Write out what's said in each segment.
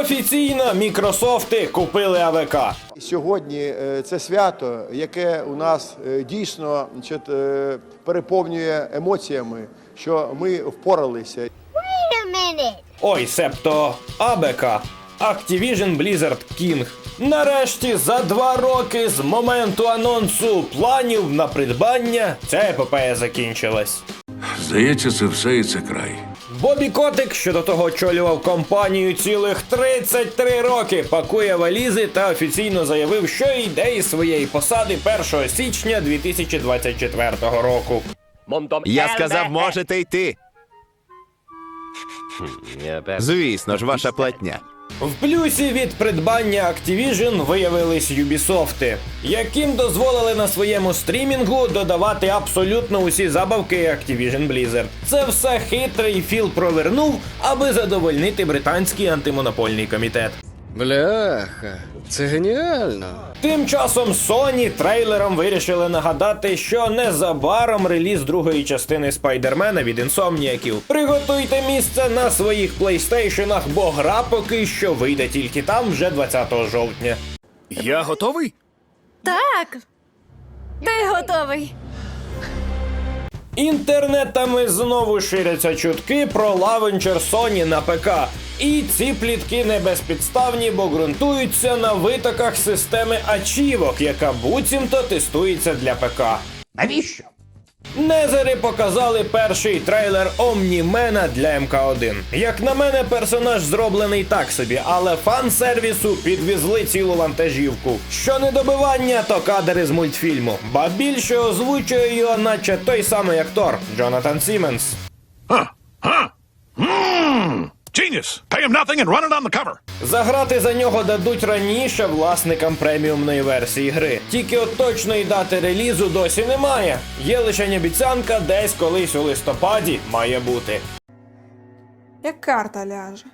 Офіційно Мікрософти купили АВК. Сьогодні е, це свято, яке у нас е, дійсно е, переповнює емоціями, що ми впоралися. Wait a minute. Ой, себто АБК. Activision Blizzard King. Нарешті за два роки з моменту анонсу планів на придбання ця епопея закінчилась. Здається, це все і це край. Бобі Котик, що до того очолював компанію цілих 33 роки, пакує валізи та офіційно заявив, що йде із своєї посади 1 січня 2024 року. Я сказав, можете йти. Звісно ж, ваша платня. В плюсі від придбання Activision виявились Юбісофти, яким дозволили на своєму стрімінгу додавати абсолютно усі забавки Activision Blizzard. Це все хитрий Філ провернув, аби задовольнити британський антимонопольний комітет. Бляха, це геніально. Тим часом Sony трейлером вирішили нагадати, що незабаром реліз другої частини Спайдермена від інсомніяків. Приготуйте місце на своїх плейстейшенах, бо гра поки що вийде тільки там вже 20 жовтня. Я готовий? Так. Ти готовий. Інтернетами знову ширяться чутки про лавенчер Sony на ПК. І ці плітки не безпідставні, бо ґрунтуються на витоках системи ачівок, яка буцімто тестується для ПК. Навіщо? Незери показали перший трейлер Омнімена для МК1. Як на мене, персонаж зроблений так собі, але фан-сервісу підвізли цілу вантажівку. Що не добивання, то кадри з мультфільму. Ба більше озвучує його, наче той самий актор Джонатан Сіменс. Genius! Pay him nothing and run it on the cover. Заграти за нього дадуть раніше власникам преміумної версії гри. Тільки от точної дати релізу досі немає. Є лише обіцянка, десь колись у листопаді має бути. Як карта ляже.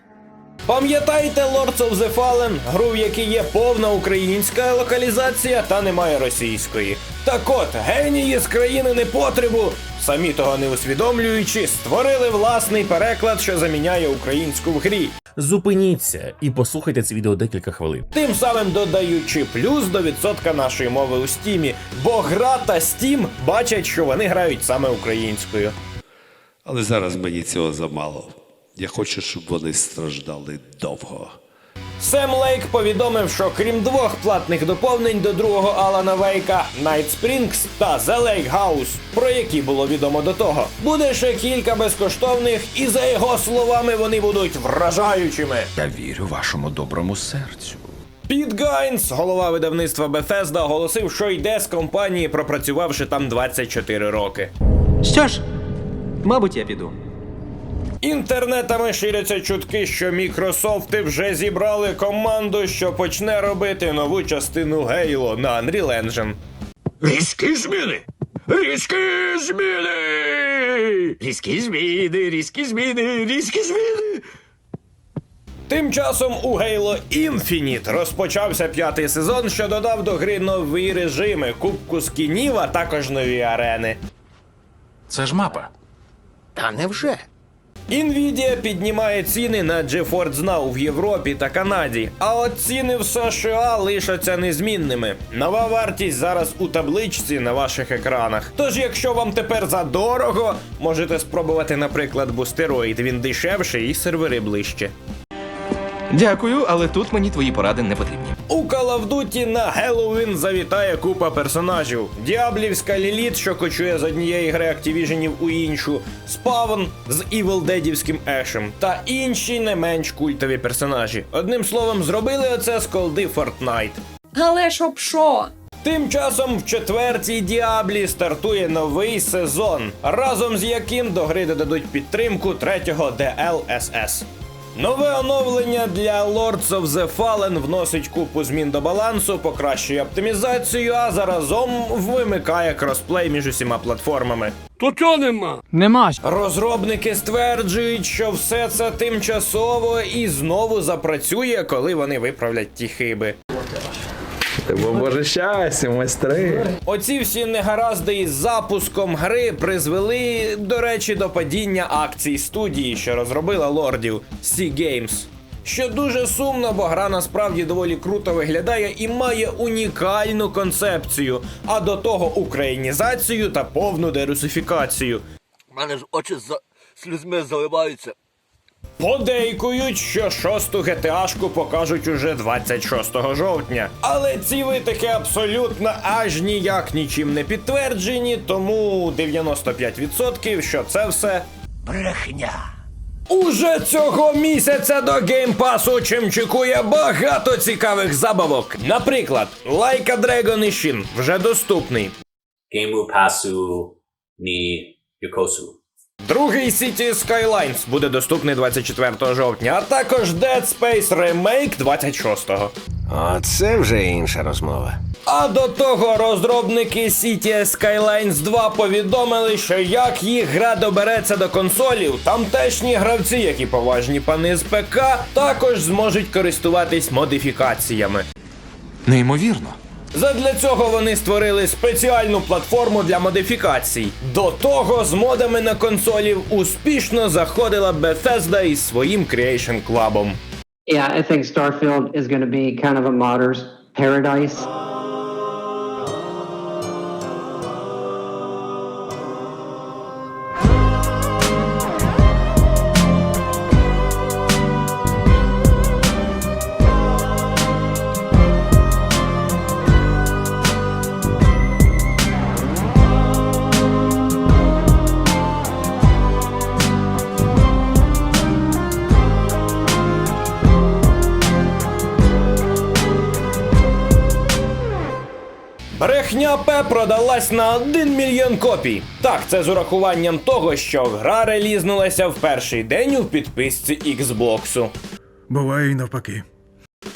Пам'ятаєте Lords of the Fallen, гру, в якій є повна українська локалізація та немає російської. Так от, генії з країни непотребу, самі того не усвідомлюючи, створили власний переклад, що заміняє українську в грі. Зупиніться і послухайте це відео декілька хвилин. Тим самим додаючи плюс до відсотка нашої мови у стімі, бо гра та стім бачать, що вони грають саме українською. Але зараз мені цього замало. Я хочу, щоб вони страждали довго. Сем Лейк повідомив, що крім двох платних доповнень до другого Алана Вейка Night Springs та The Lake House, про які було відомо до того, буде ще кілька безкоштовних, і за його словами вони будуть вражаючими. Я вірю вашому доброму серцю. Піт Гайнс, голова видавництва Bethesda, оголосив, що йде з компанії, пропрацювавши там 24 роки. Що ж, мабуть, я піду. Інтернетами ширяться чутки, що Мікрософти вже зібрали команду, що почне робити нову частину Halo на Unreal Engine. Різкі зміни! Різкі зміни! Різкі зміни, різкі зміни, різкі зміни! Тим часом у Halo Infinite розпочався п'ятий сезон, що додав до гри нові режими, кубку скінів, а також нові арени. Це ж мапа. Та невже? Nvidia піднімає ціни на GeForce Now в Європі та Канаді, а от ціни в США лишаться незмінними. Нова вартість зараз у табличці на ваших екранах. Тож, якщо вам тепер задорого, можете спробувати, наприклад, бустероїд. Він дешевший і сервери ближче. Дякую, але тут мені твої поради не потрібні. У Duty на Геловін завітає купа персонажів. Діаблівська Ліліт, що кочує з однієї гри Activision у іншу, Спавн з Evil Deadівським Ешем та інші не менш культові персонажі. Одним словом, зробили оце з колди Fortnite. Але щоб що? Тим часом в четвертій Діаблі стартує новий сезон, разом з яким до гри додадуть підтримку третього DLSS. Нове оновлення для Lords of the Fallen вносить купу змін до балансу, покращує оптимізацію, а заразом вимикає кросплей між усіма платформами. То нема нема. Розробники стверджують, що все це тимчасово і знову запрацює, коли вони виправлять ті хиби. Боже щастя, майстри. Оці всі негаразди із запуском гри призвели, до речі, до падіння акцій студії, що розробила лордів Sea Games. Що дуже сумно, бо гра насправді доволі круто виглядає і має унікальну концепцію, а до того українізацію та повну дерусифікацію. У мене ж очі за слізьми заливаються. Подейкують, що шосту ГТАшку покажуть уже 26 жовтня. Але ці витики абсолютно аж ніяк нічим не підтверджені, тому 95% що це все Брехня. Уже цього місяця до геймпасу чимчикує багато цікавих забавок. Наприклад, a Dragon Ishin вже доступний. Гейму пасу ні Юкосу. Другий City Skylines буде доступний 24 жовтня, а також Dead Space Remake 26-го. О, це вже інша розмова. А до того розробники City Skylines 2 повідомили, що як їх гра добереться до консолів, тамтешні гравці, як і поважні пани з ПК, також зможуть користуватись модифікаціями. Неймовірно. Задля цього вони створили спеціальну платформу для модифікацій. До того з модами на консолів успішно заходила Bethesda із своїм Creation Club. Yeah, I think Starfield is going to be kind of a modder's paradise. Брехня П продалась на 1 мільйон копій. Так, це з урахуванням того, що гра релізнулася в перший день у підписці Xbox. Буває і навпаки.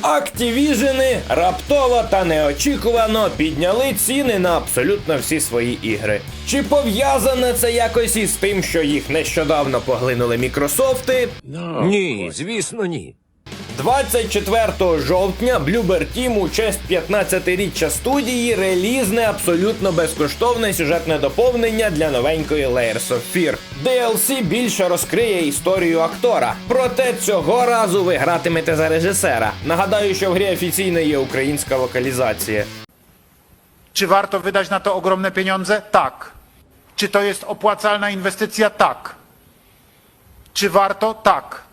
Активіжени раптово та неочікувано підняли ціни на абсолютно всі свої ігри. Чи пов'язане це якось із тим, що їх нещодавно поглинули Мікрософти? Ні, звісно, ні. 24 жовтня Bloober Team у честь 15-річчя студії релізне абсолютно безкоштовне сюжетне доповнення для новенької Layers of Fear. DLC більше розкриє історію актора. Проте цього разу ви гратимете за режисера. Нагадаю, що в грі офіційно є українська локалізація. Czy warto wydać na to ogromne pieniądze? Tak. Czy to jest opłacalna inwestycja? Tak. Czy warto? Tak.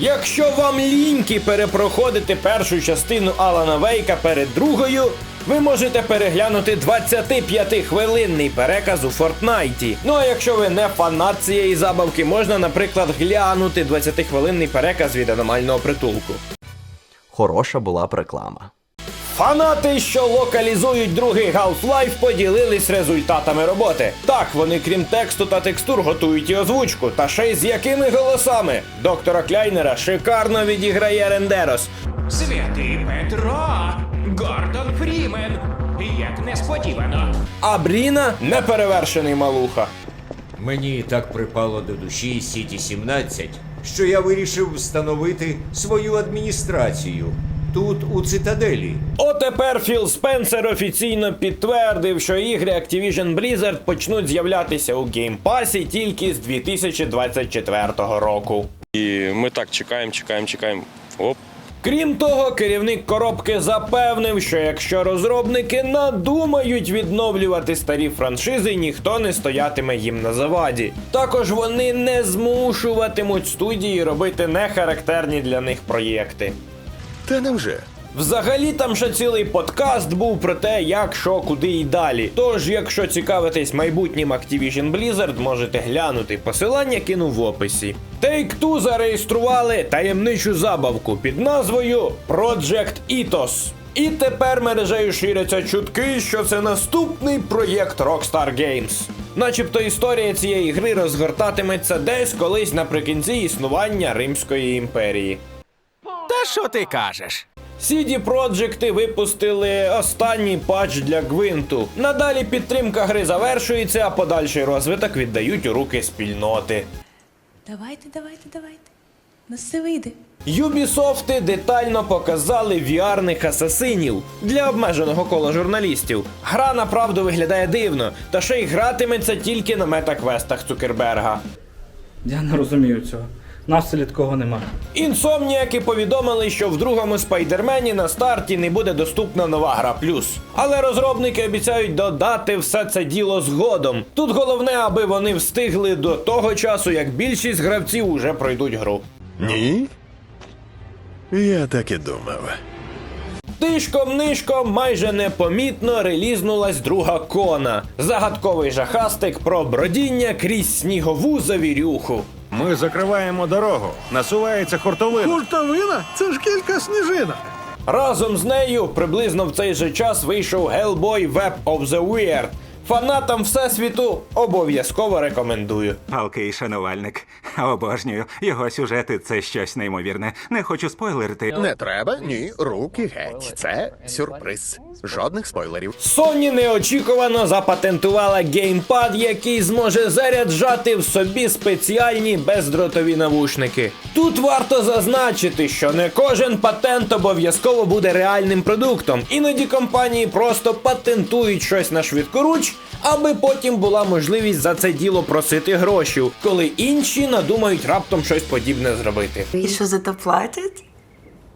Якщо вам ліньки перепроходити першу частину Алана Вейка перед другою, ви можете переглянути 25-хвилинний переказ у Фортнайті. Ну а якщо ви не фанат цієї забавки, можна, наприклад, глянути 20-хвилинний переказ від аномального притулку. Хороша була б реклама. Фанати, що локалізують другий Half-Life, поділились результатами роботи. Так, вони крім тексту та текстур готують і озвучку. Та ще й з якими голосами? Доктора Кляйнера шикарно відіграє Рендерос. Святий Петро! Гордон Фрімен! Як несподівано! А Бріна неперевершений малуха. Мені так припало до душі Сіті 17, що я вирішив встановити свою адміністрацію тут, у цитаделі. Отепер Філ Спенсер офіційно підтвердив, що ігри Activision Blizzard почнуть з'являтися у геймпасі тільки з 2024 року. І ми так чекаємо, чекаємо, чекаємо. Оп. Крім того, керівник коробки запевнив, що якщо розробники надумають відновлювати старі франшизи, ніхто не стоятиме їм на заваді. Також вони не змушуватимуть студії робити нехарактерні для них проєкти. Та невже? Взагалі там ще цілий подкаст був про те, як, що, куди і далі. Тож, якщо цікавитесь майбутнім Activision Blizzard, можете глянути. Посилання кину в описі. Take-Two зареєстрували таємничу забавку під назвою Project Ethos. І тепер мережею ширяться чутки, що це наступний проєкт Rockstar Games. начебто історія цієї гри розгортатиметься десь колись наприкінці існування Римської імперії. Що ти кажеш? CD Projekt випустили останній патч для Гвинту. Надалі підтримка гри завершується, а подальший розвиток віддають у руки спільноти. Давайте, давайте, давайте. Нас все вийде. Юбісофти детально показали VR-них асасинів для обмеженого кола журналістів. Гра направду виглядає дивно, та ще й гратиметься тільки на метаквестах Цукерберга. Я не розумію цього. Нас такого нема. Інсомніяки повідомили, що в другому спайдермені на старті не буде доступна нова гра плюс. Але розробники обіцяють додати все це діло згодом. Тут головне, аби вони встигли до того часу, як більшість гравців уже пройдуть гру. Ні. Я так і думав. Тишком-нишком майже непомітно релізнулась друга кона. Загадковий жахастик про бродіння крізь снігову завірюху. Ми закриваємо дорогу. Насувається хуртовина. Хуртовина? Це ж кілька сніжинок. Разом з нею приблизно в цей же час вийшов Hellboy Web of the Weird. Фанатам Всесвіту обов'язково рекомендую. Палкий шанувальник. Обожнюю. Його сюжети це щось неймовірне. Не хочу спойлерити. Не треба, ні, руки геть. Це сюрприз. Жодних спойлерів. Sony неочікувано запатентувала геймпад, який зможе заряджати в собі спеціальні бездротові навушники. Тут варто зазначити, що не кожен патент обов'язково буде реальним продуктом. Іноді компанії просто патентують щось на швидкоруч, аби потім була можливість за це діло просити гроші, коли інші надумають раптом щось подібне зробити. І що за то платять?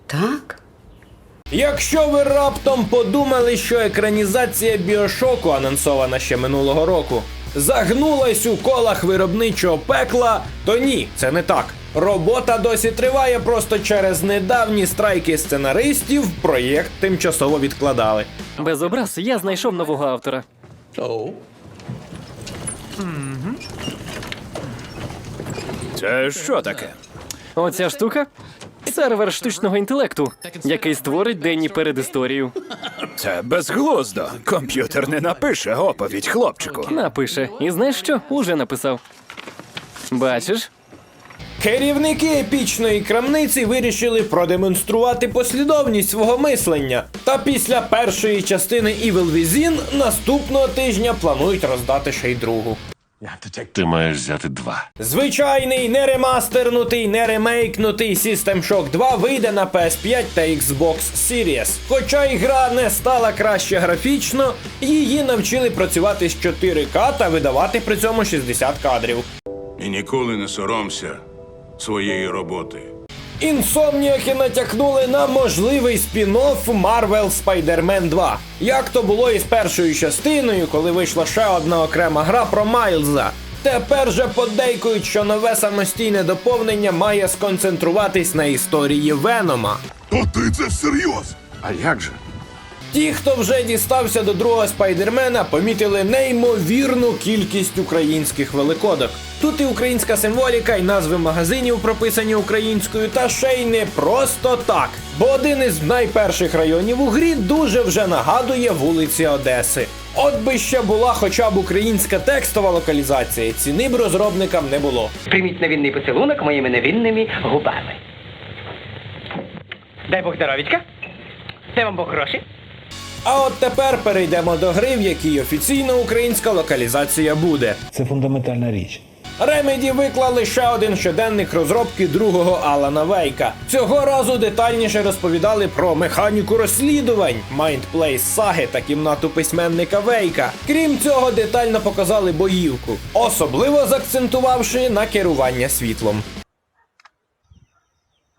Так. Якщо ви раптом подумали, що екранізація Біошоку, анонсована ще минулого року, загнулась у колах виробничого пекла, то ні, це не так. Робота досі триває просто через недавні страйки сценаристів. Проєкт тимчасово відкладали. Без образ я знайшов нового автора. Це що таке? Оця штука сервер штучного інтелекту, який створить денні передісторію. Це безглуздо. Комп'ютер не напише оповідь хлопчику. Напише. І знаєш що? Уже написав. Бачиш? Керівники епічної крамниці вирішили продемонструвати послідовність свого мислення. Та після першої частини Evil Within наступного тижня планують роздати ще й другу. Ти маєш взяти два. Звичайний, не ремастернутий, не ремейкнутий System Shock 2 вийде на PS5 та Xbox Series. Хоча ігра не стала краще графічно, її навчили працювати з 4К та видавати при цьому 60 кадрів. І ніколи не соромся своєї роботи. Інсомніаки натякнули на можливий спін-офф Marvel Spider-Man 2. Як то було із першою частиною, коли вийшла ще одна окрема гра про Майлза. Тепер же подейкують, що нове самостійне доповнення має сконцентруватись на історії Венома. То ти це всерйоз? А як же? Ті, хто вже дістався до другого спайдермена, помітили неймовірну кількість українських великодок. Тут і українська символіка, і назви магазинів прописані українською, та ще й не просто так. Бо один із найперших районів у грі дуже вже нагадує вулиці Одеси. От би ще була хоча б українська текстова локалізація, ціни б розробникам не було. Прийміть невинний поцілунок моїми невинними губами. Дай Бог здоровічка. Дай вам Бог гроші. А от тепер перейдемо до гри, в якій офіційно українська локалізація буде. Це фундаментальна річ. Ремеді виклали ще один щоденник розробки другого Алана Вейка. Цього разу детальніше розповідали про механіку розслідувань, майндплейс саги та кімнату письменника Вейка. Крім цього, детально показали боївку, особливо закцентувавши на керування світлом.